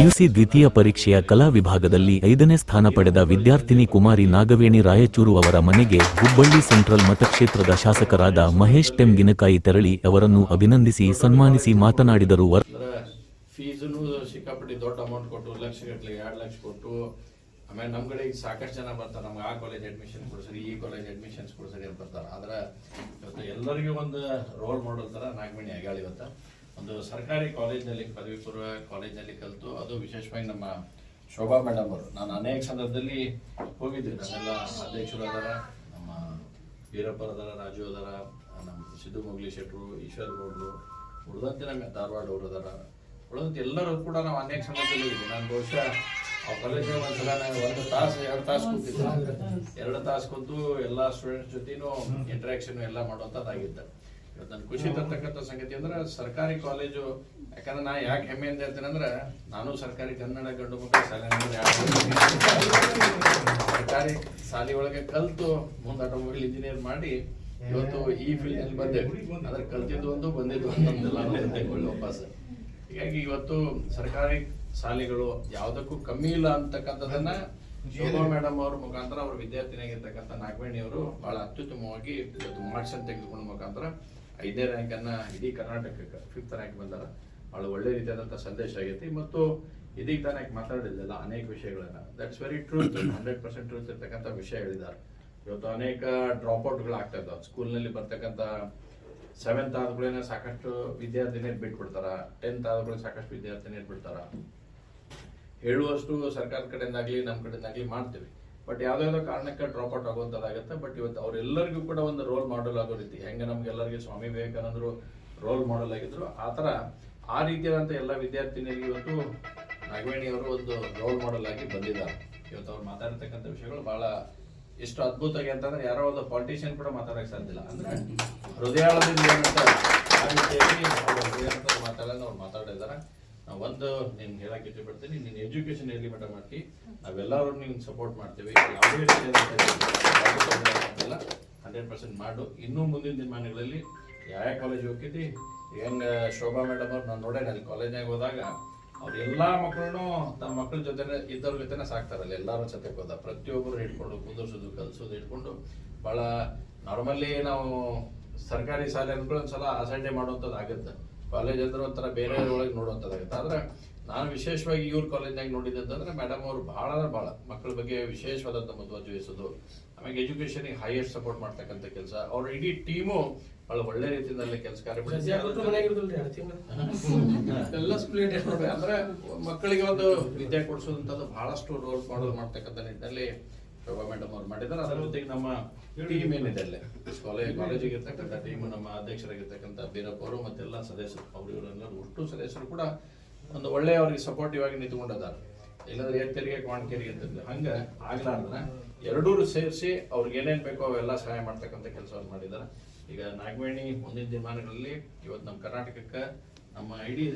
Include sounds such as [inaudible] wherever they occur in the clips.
PUC ದ್ವಿತೀಯ ಪರೀಕ್ಷೆಯ ಕಲಾ ವಿಭಾಗದಲ್ಲಿ ಐದನೇ ಸ್ಥಾನ ಪಡೆದ ವಿದ್ಯಾರ್ಥಿನಿ ಕುಮಾರಿ ನಾಗವೇಣಿ ರಾಯಚೂರು ಅವರ ಮನೆಗೆ ಹುಬ್ಬಳ್ಳಿ ಸೆಂಟ್ರಲ್ ಮತಕ್ಷೇತ್ರದ ಶಾಸಕರಾದ ಮಹೇಶ್ ಟೆಂಗಿನಕಾಯಿ ತೆರಳಿ ಅವರನ್ನು ಅಭಿನಂದಿಸಿ ಸನ್ಮಾನಿಸಿ ಮಾತನಾಡಿದರು. ದೊಡ್ಡ ಅಮೌಂಟ್ ಕೊಟ್ಟು ಲಕ್ಷ ಕೊಟ್ಟು, ಆಮೇಲೆ ನಮ್ಮ ಕಡೆ ಈಗ ಸಾಕಷ್ಟು ಜನ ಬರ್ತಾರೆ. ನಮ್ಗೆ ಆ ಕಾಲೇಜ್ ಅಡ್ಮಿಷನ್ ಕೊಡ್ಸರಿ ಈ ಕಾಲೇಜ್ ಅಡ್ಮಿಷನ್ಸ್ ಕೊಡ್ಸರಿ ಅಂತ ಬರ್ತಾರೆ. ಆದ್ರೆ ಇವತ್ತು ಎಲ್ಲರಿಗೂ ಒಂದು ರೋಲ್ ಮಾಡಲ್ ಥರ ನಾಗಮಣಿ ಆಗ್ಯಾಳ ಇವತ್ತು. ಒಂದು ಸರ್ಕಾರಿ ಕಾಲೇಜ್ನಲ್ಲಿ ಪದವಿ ಪೂರ್ವ ಕಾಲೇಜ್ನಲ್ಲಿ ಕಲಿತು ಅದು ವಿಶೇಷವಾಗಿ ನಮ್ಮ ಶೋಭಾ ಮೇಡಮ್ ಅವರು. ನಾನು ಅನೇಕ ಸಂದರ್ಭದಲ್ಲಿ ಹೋಗಿದ್ದೆ. ನಮ್ಮೆಲ್ಲ ಅಧ್ಯಕ್ಷರು ಅದರ ನಮ್ಮ ವೀರಪ್ಪರ ಅದರ ರಾಜು ಅದರ ನಮ್ಮ ಸಿದ್ದು ಮೊಗ್ಲಿ ಶೆಟ್ರು ಈಶ್ವರ್ ಗೌಡ್ರು ಉಳಿದಂತೆ ನಮ್ಮ ಧಾರವಾಡ ಅವರು ಅದರ. ಉಳಿದಂತೆ ಎಲ್ಲರೂ ಕೂಡ ನಾವು ಅನೇಕ ಸಂದರ್ಭದಲ್ಲಿ ಹೋಗಿದ್ವಿ ನಾನು ಬಹುಶಃ ಆ ಕಾಲೇಜ್ ಒಂದ್ಸಲ ನಾನು ಒಂದು ತಾಸು ಎರಡು ತಾಸು ಕೂತಿದ್ದೆ. ಎರಡು ತಾಸು ಕೂತು ಎಲ್ಲ ಸ್ಟೂಡೆಂಟ್ಸ್ ಜೊತೆನೂ ಇಂಟ್ರಾಕ್ಷನ್ ಎಲ್ಲ ಮಾಡುವಂಥದ್ದಾಗಿತ್ತು ನನ್ಗೆ ಖುಷಿ ತರ್ತಕ್ಕಂಥ ಸಂಗತಿ ಅಂದ್ರೆ ಸರ್ಕಾರಿ ಕಾಲೇಜು, ಯಾಕಂದ್ರೆ ನಾ ಯಾಕೆ ಹೆಮ್ಮೆ ಅಂತ ಹೇಳ್ತೀನಿ ಅಂದ್ರೆ ನಾನು ಸರ್ಕಾರಿ ಕನ್ನಡ ಗಂಡು ಮಕ್ಕಳ ಶಾಲೆ ಸರ್ಕಾರಿ ಶಾಲೆ ಒಳಗೆ ಕಲ್ತು ಮುಂದೆ ಆಟೋಮೊಬೈಲ್ ಇಂಜಿನಿಯರ್ ಮಾಡಿ ಇವತ್ತು ಈ ಫೀಲ್ಡ್ ಅಲ್ಲಿ ಬಂದೆ. ಅದ್ರ ಕಲ್ತಿದ್ದು ಒಂದು, ಬಂದಿದ್ದು ಒಳ್ಳೆ ವಾಪಸ್. ಹೀಗಾಗಿ ಇವತ್ತು ಸರ್ಕಾರಿ ಶಾಲೆಗಳು ಯಾವುದಕ್ಕೂ ಕಮ್ಮಿ ಇಲ್ಲ ಅಂತಕ್ಕಂಥದ್ದನ್ನ ಶೋಭಾ ಮೇಡಮ್ ಅವ್ರ ಮುಖಾಂತರ ಅವ್ರ ವಿದ್ಯಾರ್ಥಿನಿಯಾಗಿರ್ತಕ್ಕಂಥ ನಾಗವೇಣಿ ಅವರು ಬಹಳ ಅತ್ಯುತ್ತಮವಾಗಿ ಇವತ್ತು ಮಾರ್ಕ್ಸ್ ತೆಗೆದುಕೊಂಡ ಮುಖಾಂತರ ಐದನೇ ರ್ಯಾಂಕ್ ಅನ್ನ ಇಡೀ ಕರ್ನಾಟಕಕ್ಕೆ ಫಿಫ್ತ್ ರ್ಯಾಂಕ್ ಬಂದಾರ. ಭಾಳ ಒಳ್ಳೆ ರೀತಿಯಾದಂಥ ಸಂದೇಶ ಆಗೈತಿ. ಮತ್ತು ಇದೀಗ ತಾನೇ ಮಾತಾಡಿದ್ದಲ್ಲ ಅನೇಕ ವಿಷಯಗಳನ್ನ. That's very truth hundred percent truth ಇರ್ತಕ್ಕಂಥ ವಿಷಯ ಹೇಳಿದ್ದಾರೆ ಇವತ್ತು ಅನೇಕ ಡ್ರಾಪ್ ಔಟ್ಗಳು ಆಗ್ತಾ ಇದ್ದಾವೆ. ಸ್ಕೂಲ್ನಲ್ಲಿ ಬರ್ತಕ್ಕಂಥ ಸೆವೆಂತ್ ಆದ್ರೂ ಸಾಕಷ್ಟು ವಿದ್ಯಾರ್ಥಿನೇ ಬಿಟ್ಬಿಡ್ತಾರ. ಟೆಂತ್ ಆದ್ಗಳು ಸಾಕಷ್ಟು ವಿದ್ಯಾರ್ಥಿನೇ ಬಿಡ್ತಾರ. ಹೇಳುವಷ್ಟು ಸರ್ಕಾರದ ಕಡೆಯಿಂದಾಗ್ಲಿ ನಮ್ಮ ಕಡೆಯಿಂದಾಗ್ಲಿ ಮಾಡ್ತೀವಿ. ಬಟ್ ಯಾವ್ದಾವ್ದೋ ಕಾರಣಕ್ಕೆ ಡ್ರಾಪ್ ಔಟ್ ಆಗುವಂಥದ್ದಾಗುತ್ತೆ ಬಟ್ ಇವತ್ತು ಅವರೆಲ್ಲರಿಗೂ ಕೂಡ ಒಂದು ರೋಲ್ ಮಾಡೆಲ್ ಆಗೋ ರೀತಿ, ಹೆಂಗೆ ನಮ್ಗೆಲ್ಲರಿಗೆ ಸ್ವಾಮಿ ವಿವೇಕಾನಂದರು ರೋಲ್ ಮಾಡೆಲ್ ಆಗಿದ್ರು, ಆ ಥರ ಆ ರೀತಿಯಾದಂಥ ಎಲ್ಲ ವಿದ್ಯಾರ್ಥಿನಿಯರಿಗೆ ಇವತ್ತು ನಾಗವೇಣಿ ಅವರು ಒಂದು ರೋಲ್ ಮಾಡೆಲ್ ಆಗಿ ಬಂದಿದ್ದಾರೆ. ಇವತ್ತು ಅವ್ರು ಮಾತಾಡ್ತಕ್ಕಂಥ ವಿಷಯಗಳು ಬಹಳ ಎಷ್ಟು ಅದ್ಭುತವಾಗಿ ಅಂತಂದ್ರೆ ಯಾರೋ ಒಂದು ಪಾಲಿಟಿಷಿಯನ್ ಕೂಡ ಮಾತಾಡಕ್ಕೆ ಸಾಧ್ಯ ಇಲ್ಲ. ಅಂದ್ರೆ ಹೃದಯಾಳದಿಂದ ಏನಂತ ಆ ಹೃದಯಾಳದಿಂದ ಮಾತಾಡೋದು ಅವ್ರು ಮಾತಾಡಿದಾರೆ ನಾವು ಒಂದು, ನೀನು ಹೇಳಕ್ ಇಷ್ಟಪಡ್ತೀನಿ, ನೀನು ಎಜುಕೇಶನ್ ಎಲ್ಲಿ ಮಟ್ಟ ಮಾಡ್ತಿ, ನಾವೆಲ್ಲರೂ ನಿನ್ ಸಪೋರ್ಟ್ ಮಾಡ್ತೀವಿ, ಯಾವುದೇ ಹಂಡ್ರೆಡ್ ಪರ್ಸೆಂಟ್ ಮಾಡು. ಇನ್ನೂ ಮುಂದಿನ ದಿನಮಾನಗಳಲ್ಲಿ ಯಾವ ಕಾಲೇಜ್ ಹೋಗ್ತೈತಿ, ಹೆಂಗ ಶೋಭಾ ಮೇಡಮ್ ಅವ್ರು ನಾನು ನೋಡೇನೆ, ಅಲ್ಲಿ ಕಾಲೇಜ್ನಾಗ ಹೋದಾಗ ಅವ್ರ ಎಲ್ಲಾ ಮಕ್ಕಳನ್ನು ತಮ್ಮ ಮಕ್ಕಳ ಜೊತೆ ಇದ್ದವ್ರ ಜೊತೆನೆ ಸಾಕ್ತಾರಲ್ಲ ಎಲ್ಲಾರು ಜೊತೆಗೆ ಹೋದ, ಪ್ರತಿಯೊಬ್ಬರು ಹಿಡ್ಕೊಂಡು, ಕುದುರ್ಸೋದು, ಕಲಿಸೋದು, ಹಿಡ್ಕೊಂಡು ಬಹಳ ನಾರ್ಮಲಿ ನಾವು ಸರ್ಕಾರಿ ಶಾಲೆ ಅಂದ್ಕೊಂಡು ಒಂದ್ಸಲ ಅಸಡ್ಡೆ ಮಾಡುವಂಥದ್ದು ಆಗುತ್ತೆ. ಕಾಲೇಜ್ ಅಂದ್ರೆ ಒಂಥರ ಬೇರೆ ಒಳಗೆ ನೋಡುವಂಥದ್ದಾಗುತ್ತೆ ಆದ್ರೆ ನಾನು ವಿಶೇಷವಾಗಿ ಇವ್ರ ಕಾಲೇಜ್ನಾಗ ನೋಡಿದ್ದೆ ಅಂತಂದ್ರೆ ಮೇಡಮ್ ಅವರು ಬಹಳ ಅಂದ್ರೆ ಬಹಳ ಮಕ್ಕಳ ಬಗ್ಗೆ ವಿಶೇಷವಾದಂಥ ಮುತುವರ್ಜಿ ವಹಿಸೋದು ಆಮೇಲೆ ಎಜುಕೇಶನ್ಗೆ ಹೈಯೆಸ್ಟ್ ಸಪೋರ್ಟ್ ಮಾಡ್ತಕ್ಕಂಥ ಕೆಲಸ. ಅವ್ರ ಇಡೀ ಟೀಮು ಬಹಳ ಒಳ್ಳೆ ರೀತಿಯಲ್ಲಿ ಕೆಲಸ ಕಾರ್ಯ ಎಲ್ಲ ಸ್ಕೂಲ್ ಅಂದ್ರೆ ಮಕ್ಕಳಿಗೆ ಒಂದು ವಿದ್ಯೆ ಕೊಡಿಸೋದಂಥದ್ದು ಬಹಳಷ್ಟು ರೋಲ್ ಮಾಡಲ್ ಮಾಡ್ತಕ್ಕಂಥ ನಿಟ್ಟಿನಲ್ಲಿ ಶೋಭಾ ಮೇಡಮ್ ಅವ್ರು ಮಾಡಿದ್ದಾರೆ ಅದರ ಜೊತೆಗೆ ನಮ್ಮ ಟೀಮ್ ಏನಿದೆ ಅಲ್ಲೇ? ಕಾಲೇಜ್ ಕಾಲೇಜಿಗೆ ಇರ್ತಕ್ಕಂಥ ಟೀಮ್ ನಮ್ಮ ಅಧ್ಯಕ್ಷರಾಗಿರ್ತಕ್ಕಂಥ ಬೀರಪ್ಪ ಅವರು ಮತ್ತೆಲ್ಲ ಸದಸ್ಯರು, ಅವರು ಇವರೆಲ್ಲರೂ ಒಟ್ಟು ಸದಸ್ಯರು ಕೂಡ ಒಂದು ಒಳ್ಳೆಯ ಅವ್ರಿಗೆ ಸಪೋರ್ಟಿವ್ ಆಗಿ ನಿಂತ್ಕೊಂಡಿದ್ದಾರೆ. ಇಲ್ಲಾಂದ್ರೆ ಏರ್ತೆರಿಗೆ ಕ್ವಾಂಟ್ಕೆರಿಗೆ ಅಂತ ಹಂಗ ಆಗ್ಲಾರ್ದ ಎರಡೂ ಸೇರಿಸಿ ಅವ್ರಿಗೆ ಏನೇನ್ ಬೇಕೋ ಅವೆಲ್ಲ ಸಹಾಯ ಮಾಡ್ತಕ್ಕಂಥ ಕೆಲಸವನ್ನು ಮಾಡಿದ್ದಾರೆ. ಈಗ ನಾಗವೇಣಿ ಮುಂದಿನ ದಿನಮಾನಗಳಲ್ಲಿ ಇವತ್ತು ನಮ್ಮ ಕರ್ನಾಟಕಕ್ಕೆ ನಮ್ಮ ಇಡೀ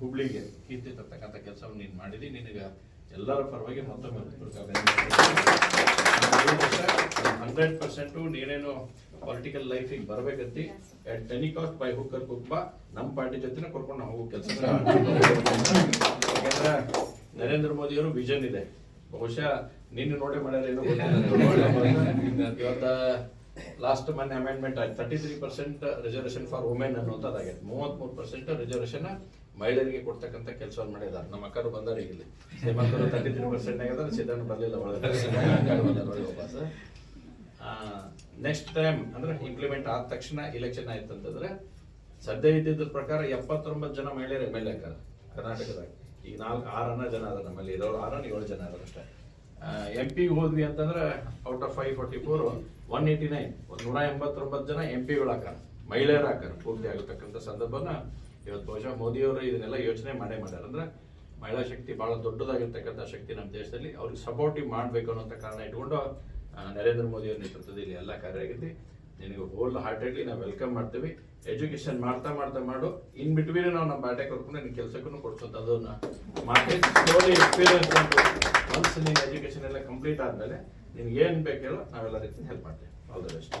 ಹುಬ್ಳಿಗೆ ಕೀರ್ತಿ ತರ್ತಕ್ಕಂಥ ಕೆಲಸವನ್ನು ನೀನು ಮಾಡಿದಿ. ನಿನಗೆ ಎಲ್ಲರ ಪರವಾಗಿ ಮತ್ತೊಮ್ಮೆ ಹಂಡ್ರೆಡ್ ಪರ್ಸೆಂಟು ನೀನೇನು ಪೊಲಿಟಿಕಲ್ ಲೈಫಿಗೆ ಬರ್ಬೇಕಂತಿ at any cost by hook or ಕುಕ್ಬ ನಮ್ಮ ಪಾರ್ಟಿ ಜೊತೆನೇ ಕರ್ಕೊಂಡು ನಾವು ಹೋಗೋ ಕೆಲಸ ಯಾಕಂದ್ರೆ ನರೇಂದ್ರ ಮೋದಿ ಅವರು ವಿಷನ್ ಇದೆ. ಬಹುಶಃ ನಿನ್ನ ನೋಡೇ ಮಾಡ್ಯಾರ ಏನೋ. ಇವತ್ತ ಲಾಸ್ಟ್ ಮೊನ್ನೆ ಅಮೆಂಡ್ಮೆಂಟ್ ಆಯ್ತು. Thirty three percent reservation for women ಅನ್ನುವಂಥದ್ದಾಗೈತೆ. ಮೂವತ್ಮೂರು ಪರ್ಸೆಂಟ್ ರಿಸರ್ವೇಷನ್ ಮಹಿಳೆಯರಿಗೆ ಕೊಡ್ತಕ್ಕಂಥ ಕೆಲಸವನ್ನು ಮಾಡಿದ್ದಾರೆ ನಮ್ಮ ಅಕ್ಕರು ಬಂದಾರ ಈಗ ಇಲ್ಲಿ. ಶ್ರೀಮಂತರು ತರ್ಟಿ ತ್ರೀ ಪರ್ಸೆಂಟ್ ಆಗಿದ್ದಾರೆ ಸಿದ್ದಣ್ಣ ಬರಲಿಲ್ಲ [laughs] ಒಳಗೆ ನೆಕ್ಸ್ಟ್ ಟೈಮ್ ಅಂದ್ರೆ ಇಂಪ್ಲಿಮೆಂಟ್ ಆದ ತಕ್ಷಣ ಇಲೆಕ್ಷನ್ ಆಯ್ತು ಅಂತಂದ್ರೆ ಸದ್ಯ ಇದ್ದಿದ್ದ ಪ್ರಕಾರ ಎಪ್ಪತ್ತೊಂಬತ್ತು ಜನ ಮಹಿಳೆಯರ ಎಂ ಎಲ್ ಎ ಕರ್ನಾಟಕದಾಗ. ಈಗ ನಾಲ್ಕು ಆರನ ಜನ ಅದ ನಮ್ಮಲ್ಲಿ ಇರೋರು ಆರನ ಏಳು ಜನ ಅದಾರ ಅಷ್ಟೇ. ಎಂ ಪಿ ಹೋದ್ವಿ ಅಂತಂದ್ರೆ out of five forty four one eighty nine ಒಂದು ನೂರ ಎಂಬತ್ತೊಂಬತ್ತು ಜನ ಎಂ ಪಿಗಳು ಹಾಕಾರ ಮಹಿಳೆಯರ ಹಾಕಾರ ಪೂರ್ತಿ ಆಗತಕ್ಕಂಥ ಸಂದರ್ಭನ ಇವತ್ತು ಬಹುಶಃ ಮೋದಿಯವರು ಇದನ್ನೆಲ್ಲ ಯೋಚನೆ ಮಾಡೇ ಮಾಡ್ಯಾರ. ಅಂದ್ರೆ ಮಹಿಳಾ ಶಕ್ತಿ ಬಹಳ ದೊಡ್ಡದಾಗಿರ್ತಕ್ಕಂಥ ಶಕ್ತಿ ನಮ್ಮ ದೇಶದಲ್ಲಿ, ಅವ್ರಿಗೆ ಸಪೋರ್ಟಿವ್ ಮಾಡಬೇಕು ಅನ್ನೋಂಥ ಕಾರಣ ಇಟ್ಕೊಂಡು ನರೇಂದ್ರ ಮೋದಿ ಅವರ ನೇತೃತ್ವದಲ್ಲಿ ಎಲ್ಲ ಆಗಿದೆ ನಿನಗೆ ಹೋಲ್ ಹಾರ್ಟೆಡ್ಲಿ ನಾವು ವೆಲ್ಕಮ್ ಮಾಡ್ತೀವಿ. ಎಜುಕೇಶನ್ ಮಾಡ್ತಾ ಮಾಡ್ತಾ ಮಾಡು. ಇನ್ ಬಿಟ್ವೀನ್ ನಾವು ನಮ್ಮ ಬಾಟೆ ಕರ್ಕೊಂಡು ನಿನ್ನ ಕೆಲಸಕ್ಕೂ ಕೊಡ್ಸೋದು ಅದನ್ನ ಮಾರ್ಕೆಟ್ ಎಜುಕೇಶನ್ ಎಲ್ಲ ಕಂಪ್ಲೀಟ್ ಆದಮೇಲೆ ನಿನ್ಗೆ ಏನ್ ಹೇಳೋ ನಾವೆಲ್ಲ ರೀತಿ ಹೆಲ್ಪ್ ಮಾಡ್ತೀವಿ. All the best